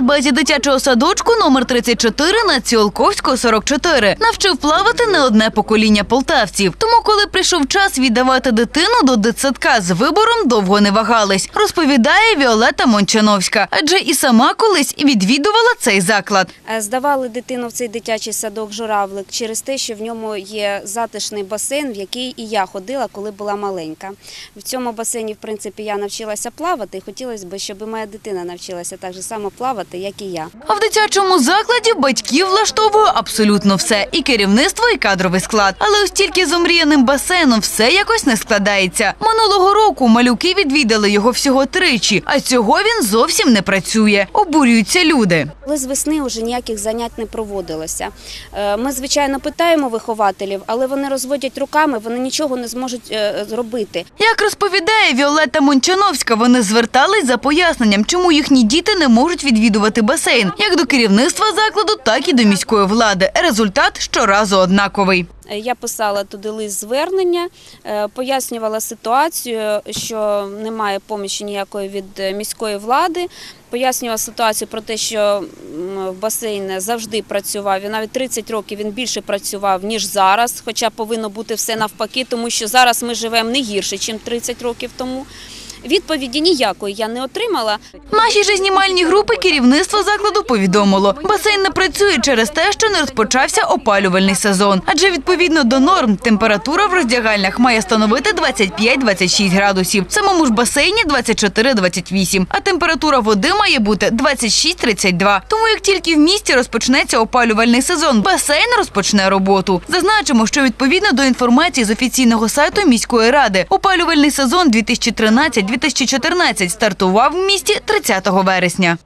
на базі дитячого садочку номер 34 на Ціолковського 44 навчив плавати не одне покоління полтавців. Тому, коли прийшов час віддавати дитину до дитсадка з вибором, довго не вагались. Розповідає Віолета Мончановська, адже і сама колись відвідувала цей заклад. Е, Здавали дитину в цей дитячий садок журавлик через те, що в ньому є затишний басейн, в який і я ходила, коли була маленька. В цьому басейні, в принципі, я навчилася плавати, і хотілося б, щоб моя дитина навчилася так же само плавати, як і я. А в дитячому закладі батьків влаштовує абсолютно все і керівництво, і кадровий склад. Але ось тільки з омріяним басейном все якось не складається. Минулого року малюки відвідали його всього тричі, а цього він зовсім не працює. Обурюються люди. Коли з весни вже ніяких занять не проводилося. Е, Ми, звичайно, питаємо вихователів, але вони розводять руками, вони нічого не зможуть е, зробити. Як розповідає Віолетта Мончановська, вони звертались за поясненням, чому їхні діти не можуть відвідувати басейн, як до керівництва закладу, так і до міської влади. Результат щоразу однаковий. Е, Я писала туди лист звернення, е, пояснювала ситуацію, що немає помічі ніякої від е, міської влади. Пояснювала ситуацію про те, що басейн завжди працював. І навіть 30 років він більше працював ніж зараз, хоча повинно бути все навпаки, тому що зараз ми живемо не гірше, ніж 30 років тому. Відповіді ніякої я не отримала. Нашій же знімальній групи керівництво закладу повідомило, басейн не працює через те, що не розпочався опалювальний сезон. Адже відповідно до норм температура в роздягальнях має становити 25-26 градусів. В самому ж басейні 24-28, а температура води має бути 26-32. Тому як тільки в місті розпочнеться опалювальний сезон, басейн розпочне роботу. Зазначимо, що відповідно до інформації з офіційного сайту міської ради, опалювальний сезон 2013-2014 стартував в місті 30 вересня.